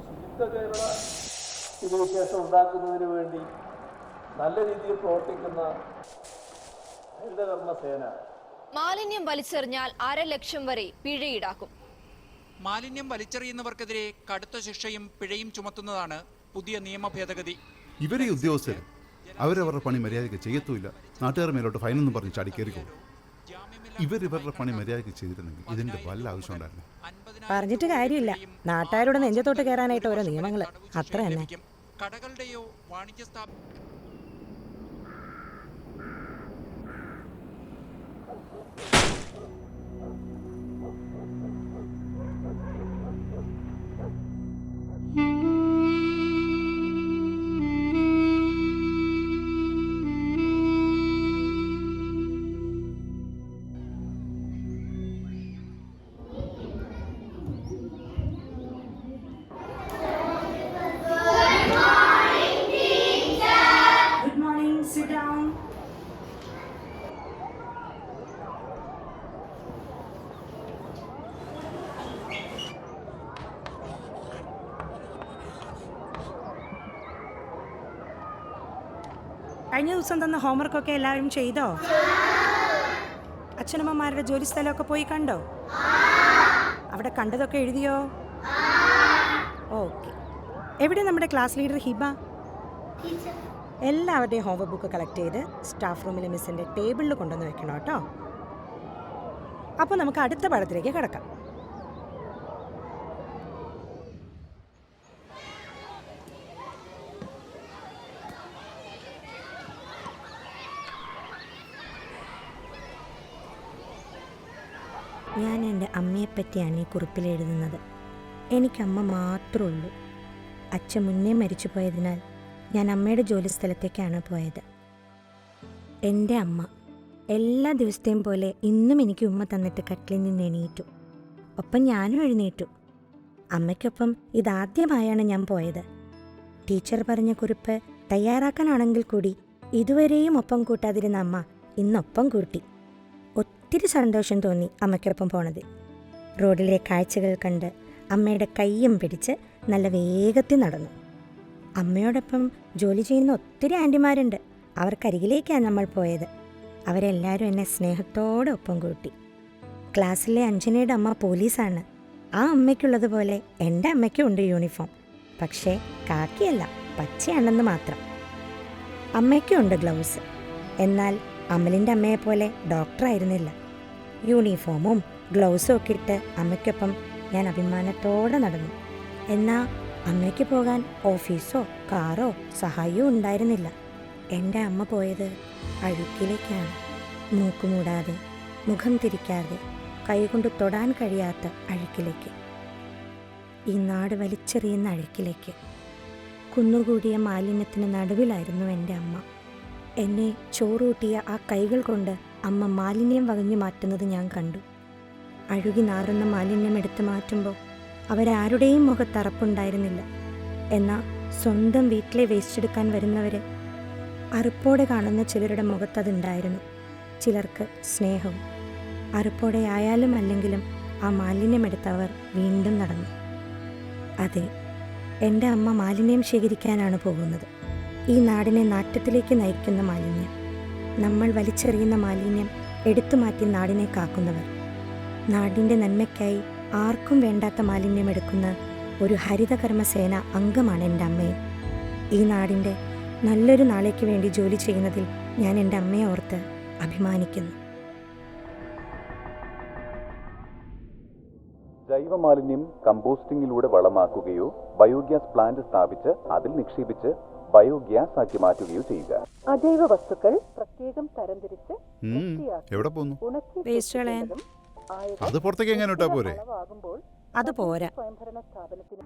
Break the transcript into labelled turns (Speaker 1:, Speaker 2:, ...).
Speaker 1: ഒരു ശുചിത്വ കേരള സ്ഥിതിവിശേഷം ഉണ്ടാക്കുന്നതിന് വേണ്ടി നല്ല രീതിയിൽ പ്രവർത്തിക്കുന്ന ഹരിതകർമ്മ സേന.
Speaker 2: മാലിന്യം വലിച്ചെറിഞ്ഞാൽ അര ലക്ഷം വരെ പിഴ ഈടാക്കും.
Speaker 3: മാലിന്യം വലിച്ചെറിയുന്നവർക്കെതിരെ കടുത്ത ശിക്ഷയും പിഴയും ചുമത്തുന്നതാണ് പുതിയ നിയമ ഭേദഗതി.
Speaker 4: ഇവരെ ഉദ്യോഗസ്ഥർ അവരവരുടെ പണി മര്യാദയ്ക്ക് ചെയ്യത്തുമില്ല. നാട്ടുകാർ മേലോട്ട് ഫൈനൊന്നും പറഞ്ഞ് ചാടി ഇവരിവരുടെ പണി മര്യാദയ്ക്ക് ചെയ്തിരുന്നെങ്കിൽ ഇതിന്റെ വല്ല ആവശ്യം ഉണ്ടായിരുന്നു
Speaker 5: പറഞ്ഞിട്ട് കാര്യമില്ല. നാട്ടുകാരുടെ നെഞ്ചത്തോട്ട് കയറാനായിട്ട് ഓരോ നിയമങ്ങൾ അത്ര തന്നെ
Speaker 3: കടകളുടെയോ വാണിജ്യ
Speaker 6: down.
Speaker 5: കഴിഞ്ഞ ദിവസം തന്ന ഹോംവർക്കൊക്കെ എല്ലാവരും ചെയ്തോ? അച്ഛനമ്മമാരുടെ ജോലി സ്ഥലമൊക്കെ പോയി കണ്ടോ? അവിടെ കണ്ടതൊക്കെ എഴുതിയോ? ഓക്കെ. എവിടെ നമ്മുടെ ക്ലാസ് ലീഡർ ഹിബ? എല്ലാവരുടെയും ഹോംവർക്ക് ബുക്ക് കളക്ട് ചെയ്ത് സ്റ്റാഫ് റൂമിലെ മിസ്സിന്റെ ടേബിളിൽ കൊണ്ടുവന്ന് വെക്കണം കേട്ടോ. അപ്പോൾ നമുക്ക് അടുത്ത പാഠത്തിലേക്ക് കിടക്കാം. ഞാൻ എന്റെ അമ്മയെപ്പറ്റിയാണ് ഈ കുറിപ്പിൽ എഴുതുന്നത്. എനിക്കമ്മ മാത്രമേ ഉള്ളൂ. അച്ഛൻ മുന്നേ മരിച്ചു പോയതിനാൽ ഞാൻ അമ്മയുടെ ജോലി സ്ഥലത്തേക്കാണ് പോയത്. എന്റെ അമ്മ എല്ലാ ദിവസത്തെയും പോലെ ഇന്നും എനിക്ക് ഉമ്മ തന്നിട്ട് കട്ടിലിൽ നിന്ന് എണീറ്റു. ഒപ്പം ഞാനും എഴുന്നേറ്റു. അമ്മയ്ക്കൊപ്പം ഇതാദ്യമായാണ് ഞാൻ പോയത്. ടീച്ചർ പറഞ്ഞ കുറിപ്പ് തയ്യാറാക്കാനാണെങ്കിൽ കൂടി ഇതുവരെയും ഒപ്പം കൂട്ടാതിരുന്ന അമ്മ ഇന്നൊപ്പം കൂട്ടി. ഒത്തിരി സന്തോഷം തോന്നി അമ്മയ്ക്കൊപ്പം പോണത് റോഡിലെ കാഴ്ചകൾ കണ്ട് അമ്മയുടെ കയ്യും പിടിച്ച് നല്ല വേഗത്തിൽ നടന്നു. അമ്മയോടൊപ്പം ജോലി ചെയ്യുന്ന ഒത്തിരി ആന്റിമാരുണ്ട്. അവർക്കരികിലേക്കാണ് നമ്മൾ പോയത്. അവരെല്ലാവരും എന്നെ സ്നേഹത്തോടെ ഒപ്പം കൂട്ടി. ക്ലാസ്സിലെ അഞ്ജനയുടെ അമ്മ പോലീസാണ്. ആ അമ്മയ്ക്കുള്ളതുപോലെ എന്റെ അമ്മയ്ക്കും ഉണ്ട് യൂണിഫോം. പക്ഷേ കാക്കിയല്ല പച്ചയാണെന്ന് മാത്രം. അമ്മയ്ക്കും ഉണ്ട് ഗ്ലൗസ്. എന്നാൽ അമലിന്റെ അമ്മയെപ്പോലെ ഡോക്ടറായിരുന്നില്ല യൂണിഫോമും ഗ്ലൗസും ഒക്കെ ഇട്ട് അമ്മയ്ക്കൊപ്പം ഞാൻ അഭിമാനത്തോടെ നടന്നു. എന്നാൽ അമ്മയ്ക്ക് പോകാൻ ഓഫീസോ കാറോ സഹായവും ഉണ്ടായിരുന്നില്ല. എന്റെ അമ്മ പോയത് അഴുക്കിലേക്കാണ്. മൂക്കുമൂടാതെ മുഖം തിരിക്കാതെ കൈകൊണ്ട് തൊടാൻ കഴിയാത്ത അഴുക്കിലേക്ക്. ഈ നാട് വലിച്ചെറിയുന്ന അഴുക്കിലേക്ക്. കുന്നുകൂടിയ മാലിന്യത്തിന് നടുവിലായിരുന്നു എന്റെ അമ്മ. എന്നെ ചോറൂട്ടിയ ആ കൈകൾ കൊണ്ട് അമ്മ മാലിന്യം വകഞ്ഞു മാറ്റുന്നത് ഞാൻ കണ്ടു. അഴുകി നാറുന്ന മാലിന്യം എടുത്തു മാറ്റുമ്പോൾ അവരാരുടെയും മുഖത്തറപ്പുണ്ടായിരുന്നില്ല. എന്നാൽ സ്വന്തം വീട്ടിലെ വേസ്റ്റ് എടുക്കാൻ വരുന്നവരെ അറുപ്പോടെ കാണുന്ന ചിലരുടെ മുഖത്തതുണ്ടായിരുന്നു. ചിലർക്ക് സ്നേഹവും. അറുപ്പോടെ ആയാലും അല്ലെങ്കിലും ആ മാലിന്യമെടുത്തവർ വീണ്ടും നടന്നു. അതെ എന്റെ അമ്മ മാലിന്യം ശേഖരിക്കാനാണ് പോകുന്നത്. ഈ നാടിനെ നാറ്റത്തിലേക്ക് നയിക്കുന്ന മാലിന്യം. നമ്മൾ വലിച്ചെറിയുന്ന മാലിന്യം എടുത്തു മാറ്റി നാടിനെ കാക്കുന്നവർ. നാടിന്റെ നന്മയ്ക്കായി ആർക്കും വേണ്ടാത്ത മാലിന്യം എടുക്കുന്ന ഒരു ഹരിതകർമ്മസേന അംഗമാണ് എന്റെ അമ്മയും ഈ നാടിന്റെ നല്ലൊരു നാളേക്ക് വേണ്ടി ജോലി ചെയ്യുന്നതിൽ ഞാൻ എന്റെ അമ്മയെ ഓർത്ത് അഭിമാനിക്കുന്നു.
Speaker 7: ജൈവമാലിന്യം കമ്പോസ്റ്റിംഗിലൂടെ വളമാക്കുകയോ ബയോഗ്യാസ് പ്ലാന്റ് സ്ഥാപിച്ച് അതിൽ നിക്ഷേപിച്ച് ബയോഗ്യാസ് ആക്കി മാറ്റുകയോ ചെയ്യുക.
Speaker 8: അജൈവ വസ്തുക്കൾ പ്രത്യേകം തരംതിരിച്ച് ഉണക്കി
Speaker 5: വേസ്റ്റ് കളയാൻ.
Speaker 4: അത് പുറത്തേക്ക് എങ്ങനെ ഇട്ടാ പോരെ?
Speaker 5: അത് പോരാ.
Speaker 8: സ്വയംഭരണ സ്ഥാപനത്തിന്